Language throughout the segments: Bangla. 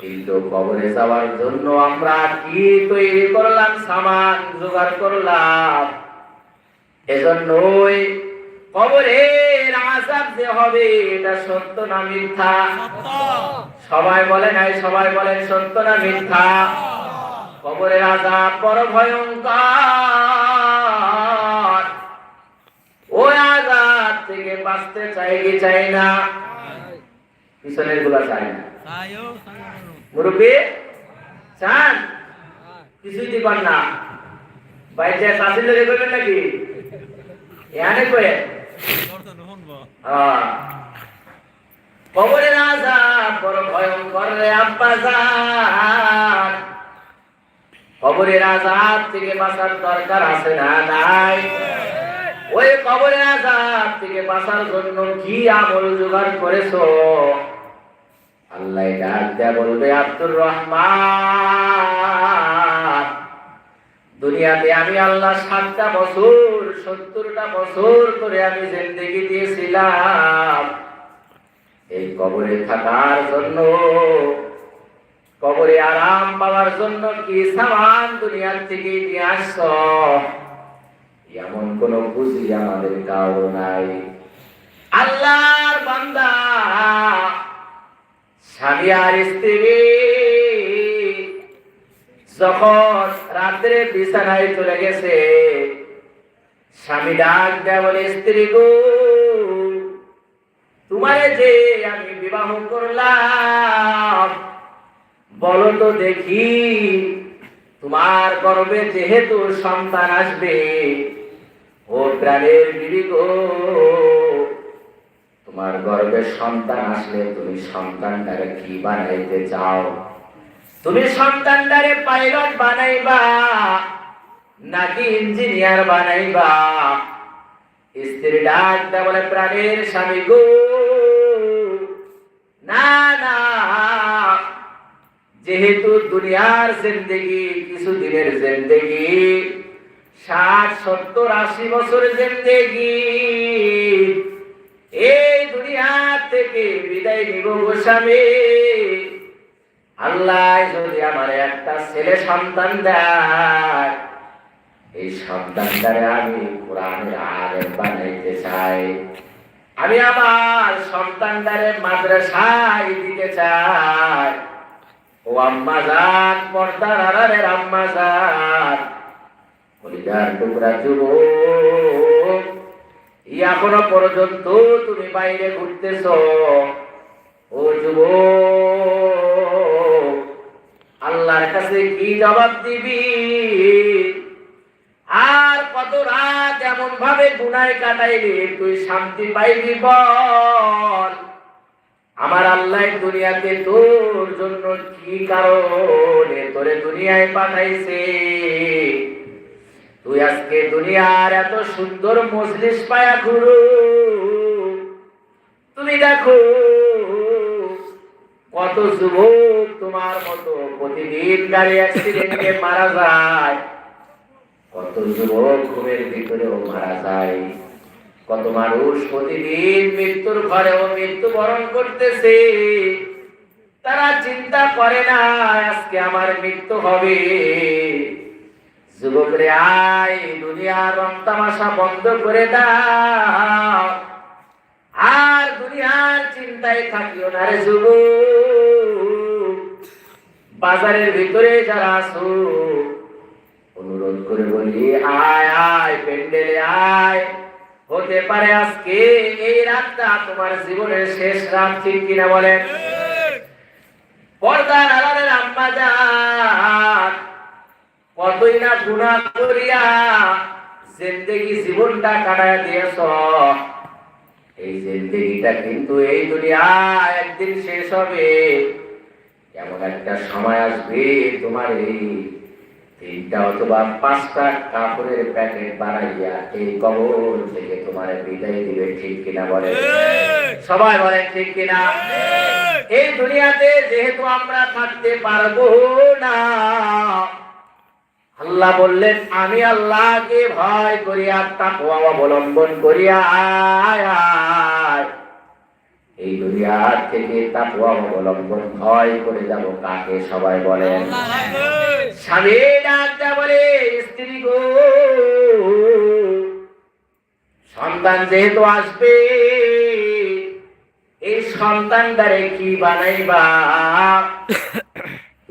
কিন্তু কবরে যাওয়ার জন্য আমরা কি তৈরি করলাম? সামান জোগাড় করলাম। এজন্যই কবরের আজাব যে হবে, এটা সত্য না মিথ্যা? সবাই বলে নাই, সবাই বলেন সত্য না মিথ্যা? কবরের আজাব বড় ভয়ঙ্কর। ওই আজাব থেকে বাঁচতে চাই কি চাই না? পিছনেরগুলা চাই না। মুরব্বী চান কিছুই দিবেন না। বাইরে কাশির লেগে করবেন নাকি? এখানে কয়ে। হ্যাঁ। কবরের আজাব বড় ভয়ঙ্কর রে আব্বা জান কবরের আজাব থেকে বাঁচার দরকার আছে না নাই? ওই কবরের আজাব থেকে বাঁচার জন্য কি আমল জোগাড় করেছ? আল্লাহ ডাক দেয়া বলবে, আব্দুর রহমান, দুনিয়াতে আমি আল্লাহ সাতটা বছর, সত্তরটা বছর করে আমি জিন্দগি দিয়েছিলাম। এই কবরে থাকার জন্য, কবরে আরাম পাওয়ার জন্য কি সামান দুনিয়ার থেকে নিয়ে আসছ? এমন কোন বুঝি আমাদের কারও নাই। আল্লাহর বান্দা স্বামী আর স্ত্রী। যখন রাত্রে বিছানায় চলে গেছে, স্বামী ডাক দেয়, বলে, স্ত্রী গো তোমারে যে আমি বিবাহ করলাম, বলো তো দেখি, তোমার গর্বে যেহেতু সন্তান আসবে, ও প্রাণের বিবি গো তোমার গর্বে সন্তান আসলে তুমি সন্তানটারে কি বানাইতে চাও? তুমি সন্তানটারে পাইলট বানাইবা, নাকি ইঞ্জিনিয়ার বানাইবা? স্ত্রী ডাকটা বলে, প্রাণের স্বামী গো। না না। যেহেতু দুনিয়ার জিন্দেগি কিছু দিনের জিন্দেগি, ষাট, সত্তর, আশি বছর জিন্দেগি থেকে বিদায় নিব গোস্বামী আল্লাহ যদি আমার একটা ছেলে সন্তান দেয়, এই সন্তানটারে আমি কোরআনের আলেম বানাইতে চাই। আমি আমার সন্তানটারে মাদ্রাসায় দিতে চাই। ও আম্মা জান, পর্দার আড়ালের আম্মা জান, কলিজার টুকরা যুবক এখনও পর্যন্ত তুমি বাইরে ঘুরতেছ। ও যুবক, আল্লাহর কাছে কি জবাব দিবি? আর কত রাত এমন ভাবে গুনায় কাটাইলি তুই শান্তি পাইবি বল? আমার আল্লাহ দুনিয়াতে তোর জন্য কি কারণে তোরে দুনিয়ায় পাঠাইছে? তুই আজকে দুনিয়ার এত সুন্দর মজলিস পায়া ঘুরু। তুমি দেখো কত যুবক তোমার মতো প্রতিদিন গাড়ি অ্যাক্সিডেন্টে মারা যায়। কত যুবক ঘুমের ভিতরেও মারা যায়। কত মানুষ প্রতিদিন মৃত্যুর ঘরেও মৃত্যুবরণ করতেছে। তারা চিন্তা করে না, আজকে আমার মৃত্যু হবে। যুবক রে আয় দুনিয়ার রং তামাশা বন্ধ করে দাও। আর দুনিয়ার চিন্তায় থাকিও না রে যুবক। বাজারের ভিতরে যারা আছো অনুরোধ করে বলি আয় আয় প্যান্ডেলে আয়। হতে পারে আজকে এই রাতটা তোমার জীবনের শেষ রাত ঠিক কিনা বলেন? পর্দার আড়ালের আম্মা যান। কতই না গুণা করিয়া জিন্দেগি জীবনটা কাটায় দিয়েছ। এই জিন্দেগিটা কিন্তু এই দুনিয়া একদিন শেষ হবে। এমন একটা সময় আসবে তোমার এই তিনটা অথবা পাঁচটা কাপড়ের প্যাকেট বানাইয়া এই কবর থেকে তোমার বিদায় দিবে ঠিক কিনা বলে সবাই বলেন ঠিক কিনা? এই দুনিয়াতে যেহেতু আমরা থাকতে পারব না আল্লাহ বললেন, আমি আল্লাহকে ভয় করিয়া তাকওয়া অবলম্বন করিয়া আয় এই দুনিয়ার থেকে তাকুয়া অবলম্বন ভয় করে যাব কাকে? সবাই বলেন। স্বামী ডাক্তার বলে, স্ত্রী গো, সন্তান যেহেতু আসবে, এই সন্তানটারে কি বানাইবা?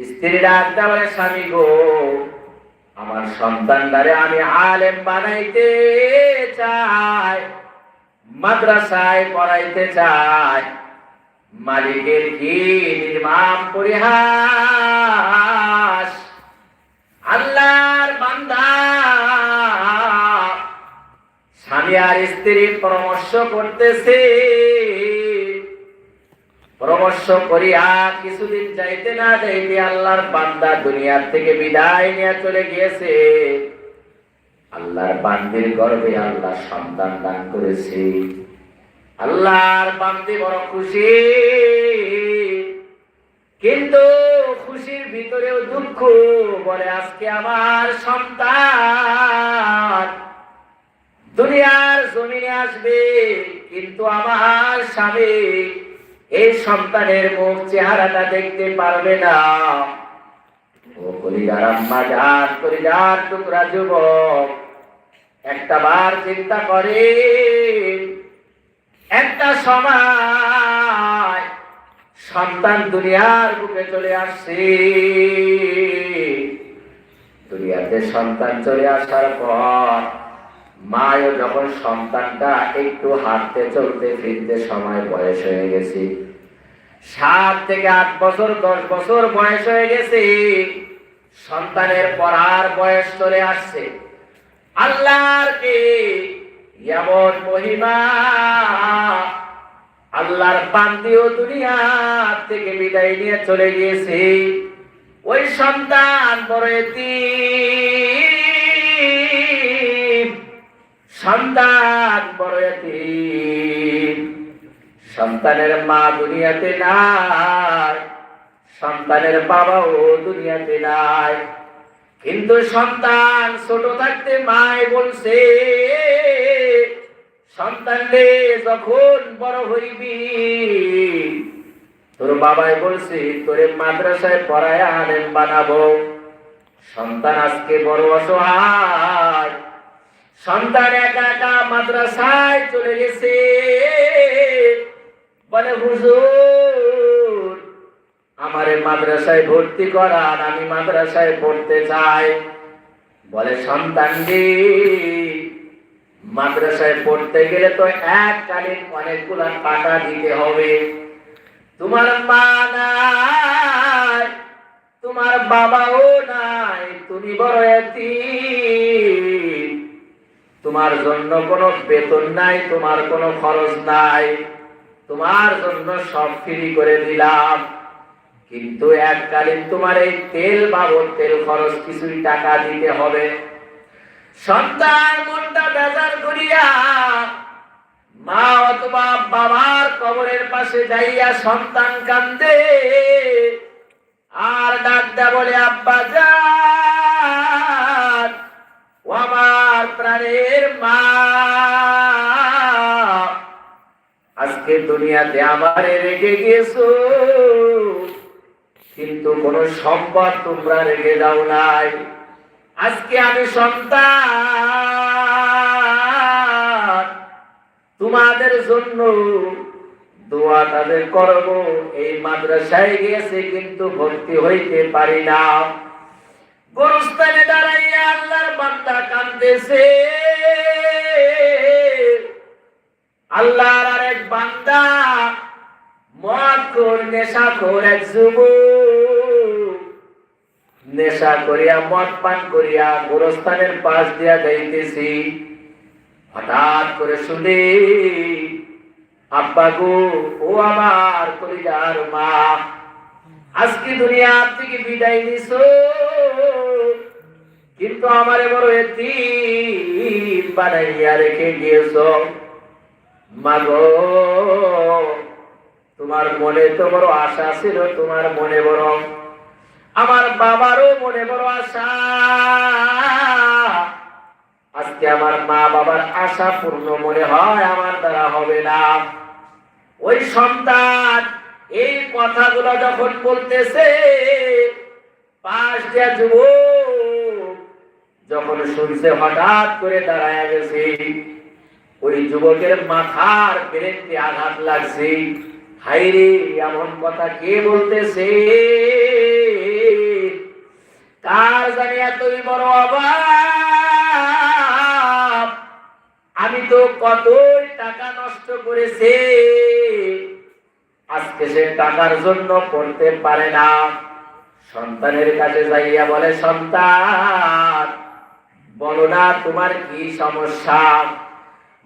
স্ত্রী ডাক্তার বলে, স্বামী গো আমার সন্তান সন্তানটারে আমি আলেম বানাইতে চাই, মাদ্রাসায় পড়াইতে চাই, মালিকের কি নির্মাণ পরিহাস? আল্লাহর বান্দা, স্বামী আর স্ত্রী পরামর্শ করতেছে। পরামর্শ করিয়া কিছুদিন যাইতে না যাইতে আল্লাহর বান্দা দুনিয়ার থেকে বিদায় নিয়ে চলে গিয়েছে। আল্লাহর বান্দির গর্বে আল্লাহ সন্তান দান করেছে। আল্লাহর বান্দি বড় খুশি। কিন্তু খুশির ভিতরেও দুঃখ বলে, আজকে আমার সন্তান দুনিয়ার জমিনে আসবে, কিন্তু আমার স্বামী এই সন্তানের মুখ চেহারাটা দেখতে পারবে না। ও টুকরা যুবক, একটা বার চিন্তা করে, একটা সন্তান দুনিয়ার বুকে চলে আসছে। দুনিয়াতে সন্তান চলে আসার পর মায়ও যখন সন্তানটা একটু হাঁটতে চলতে ফিরতে সময় বয়স হয়ে গেছে। সাত থেকে আট বছর, দশ বছর বয়স হয়ে গেছে। সন্তানের পড়ার বয়স চলে আসছে। আল্লাহর কে এমন মহিমা? আল্লাহর বান্দিও দুনিয়া থেকে বিদায় নিয়ে চলে গিয়েছে। ওই সন্তান বড় এতিম। সন্তান বড় সন্তানের মা দুনিয়াতে নাই, সন্তানের বাবাও দুনিয়াতে নাই। কিন্তু সন্তান ছোট থাকতে মায় বলছে, সন্তান রে, যখন বড় হইবি, তোর বাবাই বলছে, তোরে মাদ্রাসায় পড়ায় আনেন বানাবো। সন্তান আজকে বড় অসহায় সন্তান একা একা মাদ্রাসায় চলে গেছে। বলে, হুজুর, আমারে মাদ্রাসায় ভর্তি করান, আমি মাদ্রাসায় পড়তে চাই। বলে, সন্তান মাদ্রাসায় পড়তে গেলে তো এককালীন অনেকগুলা টাকা দিতে হবে। তোমার মা নাই, তোমার বাবাও নাই, তুমি বড় এতিম তোমার জন্য কোনো বেতন নাই, তোমার কোনো খরচ নাই। তোমার জন্য সব ফ্রি করে দিলাম। কিন্তু এককালীন তোমার এই তেল বাবদ তেল খরচ কিছুই টাকা দিতে হবে। সন্তান মনটা বেজার করিয়া মা অথবা বাবার কবরের পাশে যাইয়া সন্তান কান্দে। আর ডাকদা বলে, আব্বা যান। আমার প্রাণের মা। আজকে দুনিয়াতে আমারে রেখে গেছো কিন্তু কোন সম্পদ তোমরা রেখে দাও নাই। আজকে আমি সন্তান। তোমাদের জন্য দোয়া তাদের করব। এই মাদ্রাসায় গিয়েছে কিন্তু ভর্তি হইতে পারি না। গোরস্থানে দাঁড়াইয়া আল্লাহর বান্দা কান্দেছে আল্লাহর আরেক বান্দা মদ কর নেশা কর এক নেশা করিয়া মদ পান করিয়া গোরস্থানের পাশ দিয়া যাইতেছি। হঠাৎ করে শুনে, আব্বা গো, ও আমার কলিজার মা। আজকে দুনিয়া থেকে বিদায় নিছ। কিন্তু আমার বড় এতিম বানাইয়া রেখে গিয়েছ। মাগো, তোমার মনে তো বড় আশা ছিল, তোমার মনে বড়, আমার বাবারও মনে বড় আশা। আজকে আমার মা বাবার আশা পূর্ণ মনে হয়, আমার দ্বারা হবে না। ওই সন্তান এই কথাগুলো যখন বলতেছে, পাশ দিয়া যুবক, যখন শুনছে হঠাৎ করে দাঁড়ায় গেছে, ওই যুবকের মাথার পেরেন্টে আঘাত লাগছে। হাইরে এমন কথা কে বলতেছে? কার জানি এতই বড় অভাব? আমি তো কতই টাকা নষ্ট করেছি। আজকে সে টাকার জন্য পড়তে পারে না, সন্তানের কাছে যাইয়া বলে, সন্তান, বলো না তোমার কি সমস্যা?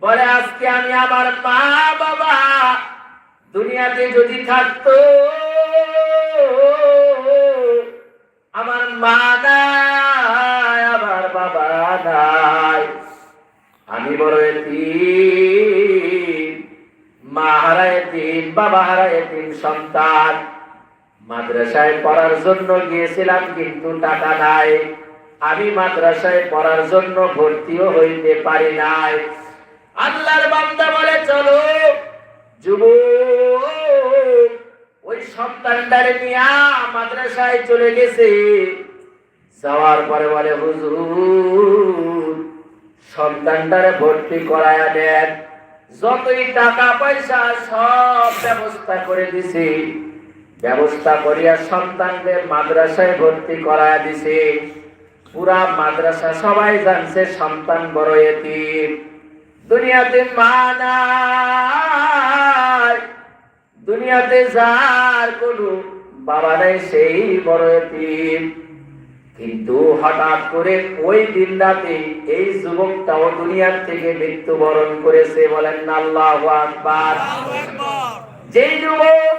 বলে, আজকে আমি আমার মা বাবা দুনিয়াতে যদি থাকতো, আমার মা নাই, আমার বাবা নাই। আমি বড় মা হারা এতিম বাবা হারা এতিম সন্তান। মাদ্রাসায় পড়ার জন্য গিয়েছিলাম, কিন্তু টাকা নাই। আমি মাদ্রাসায় পড়ার জন্য ভর্তিও হইতে পারি নাই। আল্লাহর বান্দা বলে, চলো যুব ওই সন্তানটারে নিয়া মাদ্রাসায় চলে গেছে। যাওয়ার পরে বলে, হুজুর, সন্তানটারে ভর্তি করায়া দেন। যতই টাকা পয়সা, সব ব্যবস্থা করে দিছি। ব্যবস্থা করিয়া সন্তানদের মাদ্রাসায় ভর্তি করায়া দিছে। পুরা মাদ্রাসা সবাই জানছে, সন্তান বড় এতিম। দুনিয়াতে মা দুনিয়াতে যার কোনো বাবা নাই, সেই বড় এতিম। কিন্তু হঠাৎ করে ওই দিন রাতে এই যুবকটাও দুনিয়ার থেকে মৃত্যুবরণ করেছে বলেন না আল্লাহু আকবার। যে যুবক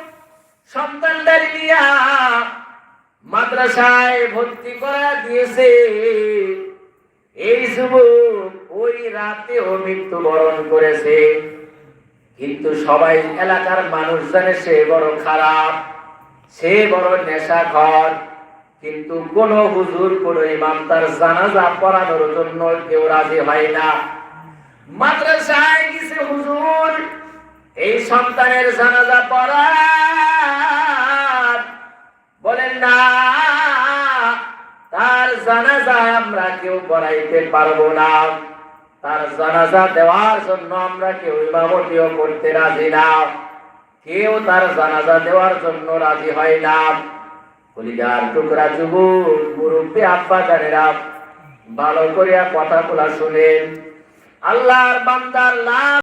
সন্তানদের নিয়া মাদ্রাসায় ভর্তি করা দিয়েছে এই যুবক ওই রাতেও মৃত্যুবরণ করেছে। কিন্তু সবাই এলাকার মানুষ জানে সে বড় খারাপ সে বড় নেশা নেশাখর। কিন্তু কোন হুজুর, কোন ইমাম তার জানাজা পড়ানোর জন্য কেউ রাজি হয় না। মাদ্রাসায় গেছে হুজুর, এই সন্তানের জানাজা পড়ার। বলেন, না, তার জানাজা আমরা কেউ পড়াইতে পারব না। তার জানাজা দেওয়ার জন্য আমরা কেউ ইমামতিও করতে রাজি না। কেউ তার জানাজা দেওয়ার জন্য রাজি হয় না। কলিজার টুকরা যুবক মুরব্বী আব্বা জানেরা ভালো করিয়া কথাগুলা শুনেন। আল্লাহর বান্দার লাভ